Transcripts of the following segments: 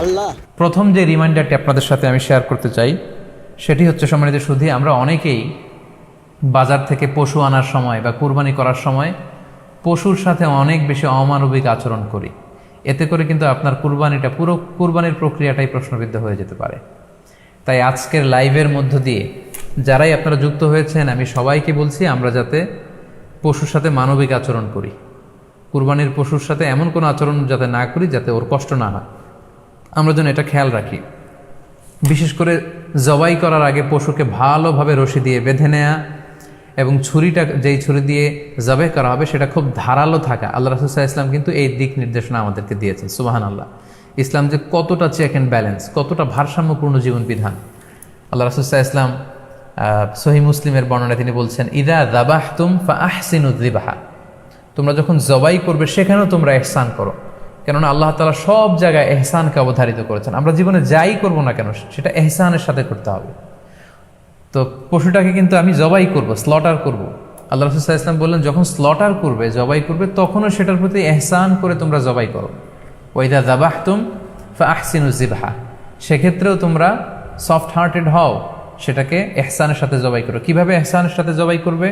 আল্লাহ। প্রথম যে রিমাইন্ডারটি আপনাদের সাথে আমি শেয়ার করতে চাই, সেটি হচ্ছে সম্মানিত শুধু আমরা অনেকেই বাজার থেকে পশু আনার সময় বা কুরবানি করার সময় পশুর সাথে অনেক বেশি অমানবিক আচরণ করি। এতে করে কিন্তু আপনার কুরবানিটা পুরো কুরবানির প্রক্রিয়াটাই প্রশ্নবিদ্ধ হয়ে যেতে পারে। তাই আজকের লাইভের মধ্য দিয়ে যারাই আপনারা যুক্ত হয়েছেন, আমি সবাইকে বলছি আমরা যাতে পশুর সাথে মানবিক আচরণ করি। কুরবানির পশুর সাথে এমন কোনো আচরণ যাতে না করি যাতে ওর কষ্ট না হয়। আমরা যেন এটা খেয়াল রাখি। বিশেষ করে জবাই করার আগে পশুকে ভালোভাবে রশি দিয়ে বেঁধে নেয়া এবং ছুরিটা, যেই ছুরি দিয়ে জবে করা হবে সেটা খুব ধারালো থাকা। আল্লাহ রাসুসাহ ইসলাম কিন্তু এই দিক নির্দেশনা আমাদেরকে দিয়েছেন। সুবাহান আল্লাহ ইসলাম যে কতটা চেক অ্যান্ড ব্যালেন্স কতটা ভারসাম্যপূর্ণ জীবন বিধান আল্লাহ রাসুসাহ ইসলাম সহি মুসলিমের বর্ণনা তিনি বলছেন, ইদা দাবাহ তুম ফা আহসিনুদ্দিবাহা তোমরা যখন জবাই করবে, সেখানেও তোমরা এহসান করো। কেননা আল্লাহ তালা সব জায়গায় এহসানকে অবধারিত করেছেন। আমরা জীবনে যাই করব না কেন, সেটা এহসানের সাথে করতে হবে। তো পশুটাকে কিন্তু আমি জবাই করব স্লটার করব। আল্লাহ রসুল্লাহ ইসলাম বললেন, যখন স্লটার করবে, জবাই করবে, তখনও সেটার প্রতি এহসান করে তোমরা জবাই করো। ওইদা দাবাহ তুম ফা আহসিনুজিবাহা সেক্ষেত্রেও তোমরা সফট হার্টেড হও। সেটাকে এহসানের সাথে জবাই করো। কীভাবে এহসানের সাথে জবাই করবে?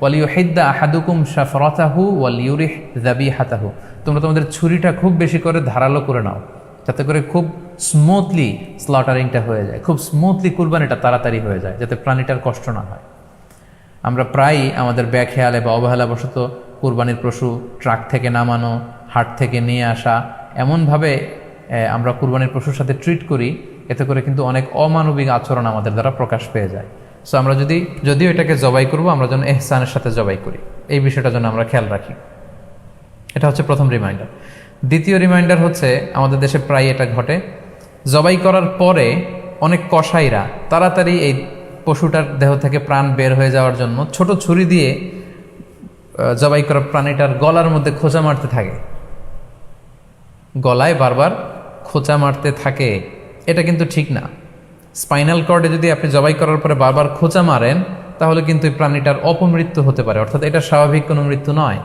ওয়ালিউ হিদ্দা আহাদুকুম শাফরাতাহু ওয়ালিউরিহ দাবি হাতাহু তোমরা তোমাদের ছুরিটা খুব বেশি করে ধারালো করে নাও, যাতে করে খুব স্মুথলি স্লটারিংটা হয়ে যায়। খুব স্মুথলি কুরবানিটা তাড়াতাড়ি হয়ে যায়, যাতে প্রাণীটার কষ্ট না হয়। আমরা প্রায়ই আমাদের ব্যাখেয়ালে বা অবহেলাবশত কুরবানির পশু ট্রাক থেকে নামানো, হাট থেকে নিয়ে আসা, এমনভাবে আমরা কুরবানির পশুর সাথে ট্রিট করি এতে করে কিন্তু অনেক অমানবিক আচরণ আমাদের দ্বারা প্রকাশ পেয়ে যায়। সো আমরা যদি, যদিও এটাকে জবাই করব, আমরা যেন এহসানের সাথে জবাই করি। এই বিষয়টা যেন আমরা খেয়াল রাখি। এটা হচ্ছে প্রথম রিমাইন্ডার দ্বিতীয় রিমাইন্ডার হচ্ছে, আমাদের দেশে প্রায় এটা ঘটে। জবাই করার পরে অনেক কসাইরা তাড়াতাড়ি এই পশুটার দেহ থেকে প্রাণ বের হয়ে যাওয়ার জন্য ছোট ছুরি দিয়ে জবাই করা প্রাণীটার গলার মধ্যে খোঁচা মারতে থাকে। গলায় বারবার খোঁচা মারতে থাকে। এটা কিন্তু ঠিক না। স্পাইনাল কর্ডে যদি আপনি জবাই করার পরে বারবার খোঁচা মারেন, তাহলে কিন্তু এই প্রাণীটার অপমৃত্যু হতে পারে, অর্থাৎ এটা স্বাভাবিক কোনো মৃত্যু নয়।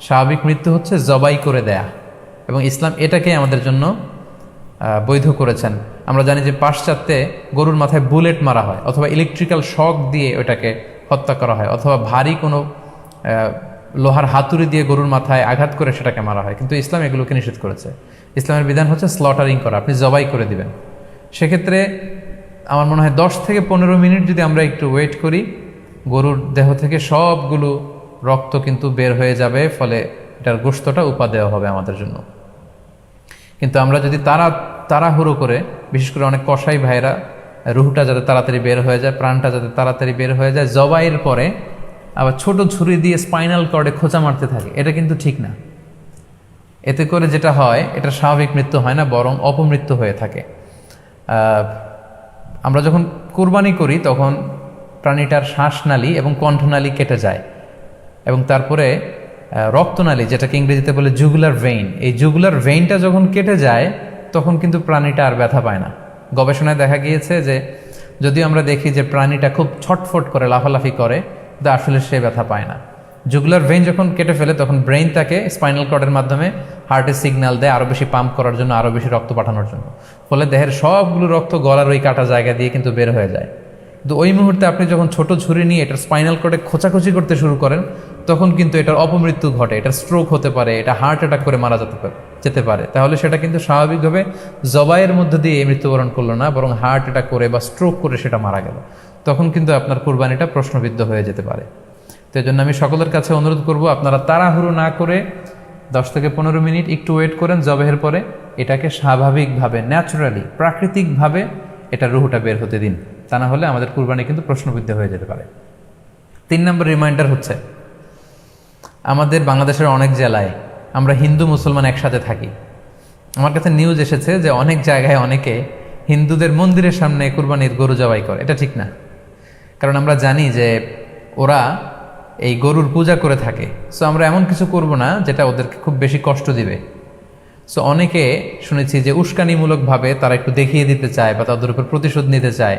স্বাভাবিক মৃত্যু হচ্ছে জবাই করে দেয়া। এবং ইসলাম এটাকে আমাদের জন্য বৈধ করেছেন। আমরা জানি যে পাশ্চাত্যে গরুর মাথায় বুলেট মারা হয়, অথবা ইলেকট্রিক্যাল শক দিয়ে ওটাকে হত্যা করা হয়, অথবা ভারী কোনো লোহার হাতুড়ি দিয়ে গরুর মাথায় আঘাত করে সেটাকে মারা হয়। কিন্তু ইসলাম এগুলোকে নিষেধ করেছে। ইসলামের বিধান হচ্ছে স্লটারিং করা, আপনি জবাই করে দিবেন। সেক্ষেত্রে আমার মনে হয় দশ থেকে পনেরো মিনিট যদি আমরা একটু ওয়েট করি, গরুর দেহ থেকে সবগুলো রক্ত কিন্তু বের হয়ে যাবে, ফলে এটার গোস্তটা উপা দেওয়া হবে আমাদের জন্য। কিন্তু আমরা যদি তারা, তাড়াহুড়ো করে, বিশেষ করে অনেক কষাই ভাইরা রুহটা যাতে তাড়াতাড়ি বের হয়ে যায়, প্রাণটা যাতে তাড়াতাড়ি বের হয়ে যায়, জবাইয়ের পরে আবার ছোট ছুরি দিয়ে স্পাইনাল কর্ডে খোঁচা মারতে থাকে, এটা কিন্তু ঠিক না। এতে করে যেটা হয় এটা স্বাভাবিক মৃত্যু হয় না, বরং অপমৃত্যু হয়ে থাকে। আমরা যখন কুরবানি করি, তখন প্রাণীটার শ্বাসনালী এবং কণ্ঠনালী কেটে যায়। এবং তারপরে রক্তনালী, যেটাকে ইংরেজিতে বলে জুগুলার ভেইন এই জুগুলার ভেইনটা যখন কেটে যায়, তখন কিন্তু প্রাণীটা আর ব্যথা পায় না। গবেষণায় দেখা গিয়েছে যে যদিও আমরা দেখি যে প্রাণীটা খুব ছটফট করে, লাফালাফি করে কিন্তু আসলে সে ব্যথা পায় না। জুগুলার ভেইন যখন কেটে ফেলে, তখন ব্রেইন তাকে স্পাইনাল কর্ডের মাধ্যমে হার্টে সিগন্যাল দেয় আরও বেশি পাম্প করার জন্য আরও বেশি রক্ত পাঠানোর জন্য। ফলে দেহের সবগুলো রক্ত গলার ওই কাটা জায়গা দিয়ে কিন্তু বের হয়ে যায়। কিন্তু ওই মুহূর্তে আপনি যখন ছোট ছুরি নিয়ে এটার স্পাইনাল কর্ডে খোঁচাখুচি করতে শুরু করেন, তখন কিন্তু এটার অপমৃত্যু ঘটে এটা স্ট্রোক হতে পারে, এটা হার্ট অ্যাটাক করে মারা যেতে পারে যেতে পারে। তাহলে সেটা কিন্তু স্বাভাবিকভাবে জবাইয়ের মধ্যে দিয়ে মৃত্যুবরণ করল না, বরং হার্ট অ্যাটাক করে বা স্ট্রোক করে সেটা মারা গেল। তখন কিন্তু আপনার কুরবানিটা প্রশ্নবিদ্ধ হয়ে যেতে পারে। তো এই জন্য আমি সকলের কাছে অনুরোধ করব, আপনারা তাড়াহুড়ো না করে দশ থেকে পনেরো মিনিট একটু ওয়েট করেন জবেহের পরে। এটাকে স্বাভাবিকভাবে, ন্যাচারালি, প্রাকৃতিকভাবে এটা রুহুটা বের হতে দিন। তা না হলে আমাদের কুরবানি কিন্তু প্রশ্নবিদ্ধ হয়ে যেতে পারে। তিন নম্বর রিমাইন্ডার হচ্ছে, আমাদের বাংলাদেশের অনেক জেলায় আমরা হিন্দু মুসলমান একসাথে থাকি। আমার কাছে নিউজ এসেছে যে অনেক জায়গায় অনেকে হিন্দুদের মন্দিরের সামনে কুরবানির গরু জবাই করে। এটা ঠিক না। কারণ আমরা জানি যে ওরা এই গরুর পূজা করে থাকে। সো আমরা এমন কিছু করব না যেটা ওদেরকে খুব বেশি কষ্ট দিবে। সো অনেকে শুনেছি যে উস্কানিমূলকভাবে তারা একটু দেখিয়ে দিতে চায় বা তাদের উপর প্রতিশোধ নিতে চায়।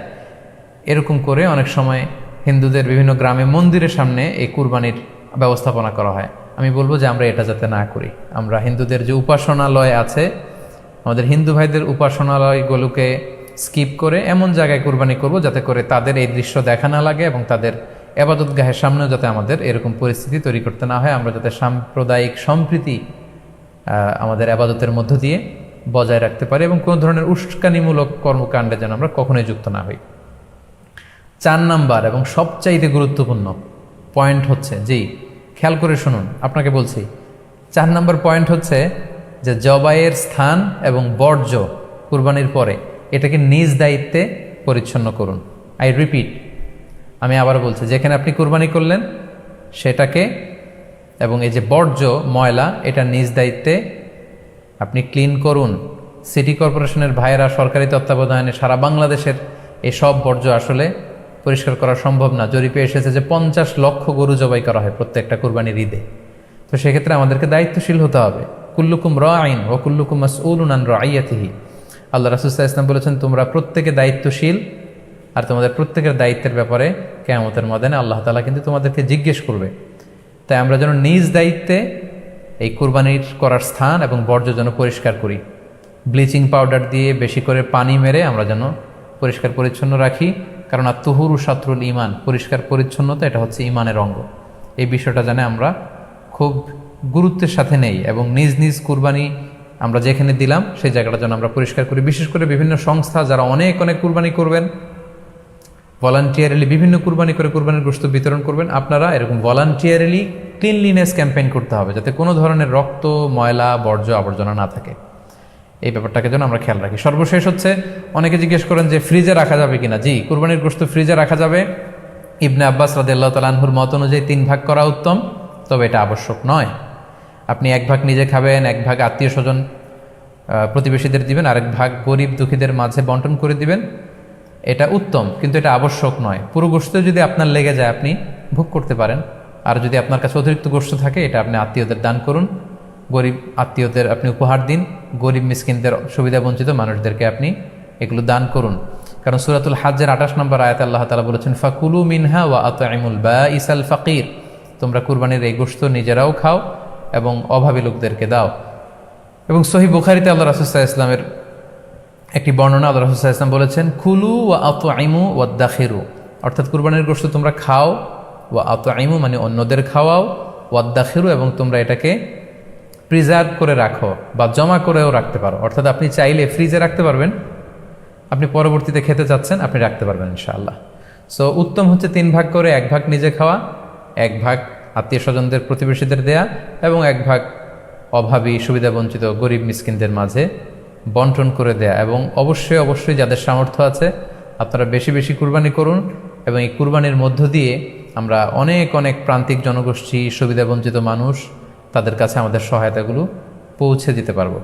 এরকম করে অনেক সময় হিন্দুদের বিভিন্ন গ্রামে মন্দিরের সামনে এই কুরবানির ব্যবস্থাপনা করা হয়। আমি বলব যে আমরা এটা যাতে না করি। আমরা হিন্দুদের যে উপাসনালয় আছে, আমাদের হিন্দু ভাইদের উপাসনালয়গুলোকে স্কিপ করে এমন জায়গায় কুরবানি করব যাতে করে তাদের এই দৃশ্য দেখা না লাগে এবং তাদের এবাদত গাহের সামনেও যাতে আমাদের এরকম পরিস্থিতি তৈরি করতে না হয়, আমরা যাতে সাম্প্রদায়িক সম্প্রীতি আমাদের আবাদতের মধ্য দিয়ে বজায় রাখতে পারি এবং কোনো ধরনের উস্কানিমূলক কর্মকাণ্ডে যেন আমরা কখনোই যুক্ত না হই। চার নাম্বার এবং সবচাইতে গুরুত্বপূর্ণ পয়েন্ট হচ্ছে, জি, খেয়াল করে শুনুন, আপনাকে বলছি, চার নাম্বার পয়েন্ট হচ্ছে যে জবাইয়ের স্থান এবং বর্জ্য কুরবানির পরে এটাকে নিজ দায়িত্বে পরিচ্ছন্ন করুন। আই রিপিট আমি আবার বলছি, যেখানে আপনি কুরবানি করলেন, সেটাকে এবং এই যে বর্জ্য, ময়লা, এটা নিজ দায়িত্বে আপনি ক্লিন করুন। সিটি কর্পোরেশনের ভাইয়েরা সরকারি তত্ত্বাবধানে সারা বাংলাদেশের এই সব বর্জ্য আসলে পরিষ্কার করা সম্ভব না। জরিপে এসেছে যে পঞ্চাশ লক্ষ গরু জবাই করা হয় প্রত্যেকটা কুরবানির ঈদে। তো সেক্ষেত্রে আমাদেরকে দায়িত্বশীল হতে হবে। কুল্লুকুম র আইন ও কুল্লুকুম মাসউলুন র আইয়াতিহি আল্লাহ রাসুল্লাহ ইসলাম বলেছেন, তোমরা প্রত্যেকে দায়িত্বশীল আর তোমাদের প্রত্যেকের দায়িত্বের ব্যাপারে কেয়ামতের ময়দানে আল্লাহ তালা কিন্তু তোমাদেরকে জিজ্ঞেস করবে। তাই আমরা যেন নিজ দায়িত্বে এই কুরবানির করার স্থান এবং বর্জ্য যেন পরিষ্কার করি। ব্লিচিং পাউডার দিয়ে বেশি করে পানি মেরে আমরা যেন পরিষ্কার পরিচ্ছন্ন রাখি। কারণ আর তুহুরু সাত্রুল ইমান পরিষ্কার পরিচ্ছন্নতা এটা হচ্ছে ইমানের অঙ্গ। এই বিষয়টা জানে আমরা খুব গুরুত্বের সাথে নেই এবং নিজ নিজ কুরবানি আমরা যেখানে দিলাম, সেই জায়গাটা যেন আমরা পরিষ্কার করি। বিশেষ করে বিভিন্ন সংস্থা যারা অনেক অনেক কুরবানি করবেন ভলান্টিয়ারিলি বিভিন্ন কুরবানি করে কুরবানির গোস্ত বিতরণ করবেন। আপনারা এরকম ভলান্টিয়ারিলি ক্লিনলিনেস ক্যাম্পেইন করতে হবে, যাতে কোনো ধরনের রক্ত, ময়লা, বর্জ্য, আবর্জনা না থাকে। এই ব্যাপারটাকে যেন আমরা খেয়াল রাখি। সর্বশেষ হচ্ছে, অনেকে জিজ্ঞেস করেন যে ফ্রিজে রাখা যাবে কিনা? জি, কুরবানির গোস্ত ফ্রিজে রাখা যাবে। ইবনে আব্বাস রাদিল্লাহ তালাহুর মত অনুযায়ী তিন ভাগ করা উত্তম, তবে এটা আবশ্যক নয়। আপনি এক ভাগ নিজে খাবেন, এক ভাগ আত্মীয় স্বজন প্রতিবেশীদের দিবেন, আরেক ভাগ গরিব দুঃখীদের মাঝে বন্টন করে দিবেন। এটা উত্তম, কিন্তু এটা আবশ্যক নয়। পুরো গোস্ত যদি আপনার লেগে যায়, আপনি ভোগ করতে পারেন। আর যদি আপনার কাছে অতিরিক্ত গোস্ত থাকে, এটা আপনি আত্মীয়দের দান করুন। গরিব আত্মীয়দের আপনি উপহার দিন। গরিব মিসকিনদের সুবিধা বঞ্চিত মানুষদেরকে আপনি এগুলো দান করুন। কারণ সুরাতুল হাজের আঠাশ নম্বর আয়াত আল্লাহ তালা বলেছেন, ফাকুলু মিনহা ওয়া আতআইমুল বা ইসাল ফাকির। তোমরা কুরবানির এই গোস্ত নিজেরাও খাও এবং অভাবী লোকদেরকে দাও। এবং সহি বুখারিতে আল্লাহ রাসুসাহ ইসলামের একটি বর্ণনা আল্লাহ রাসুসাহ ইসলাম বলেছেন খুলু ওয়া আত আইমু ওয়া দাখিরু অর্থাৎ কুরবানির গোস্ত তোমরা খাও, ওয়া আত আইমু মানে অন্যদের খাওয়াও, ওয়া দাখিরু এবং তোমরা এটাকে প্রিজার্ভ করে রাখো বা জমা করেও রাখতে পারো। অর্থাৎ আপনি চাইলে ফ্রিজে রাখতে পারবেন, আপনি পরবর্তীতে খেতে চাচ্ছেন, আপনি রাখতে পারবেন ইনশাআল্লাহ। সো উত্তম হচ্ছে তিন ভাগ করে এক ভাগ নিজে খাওয়া, এক ভাগ আত্মীয় স্বজনদের প্রতিবেশীদের দেয়া এবং এক ভাগ অভাবী, সুবিধাবঞ্চিত, গরিব, মিসকিনদের মাঝে বন্টন করে দেয়া এবং অবশ্যই অবশ্যই যাদের সামর্থ্য আছে, আপনারা বেশি বেশি কুরবানি করুন এবং এই কুরবানির মধ্য দিয়ে আমরা অনেক অনেক প্রান্তিক জনগোষ্ঠী, সুবিধাবঞ্চিত মানুষ তাদের কাছে আমাদের সহায়তাগুলো পৌঁছে দিতে পারব।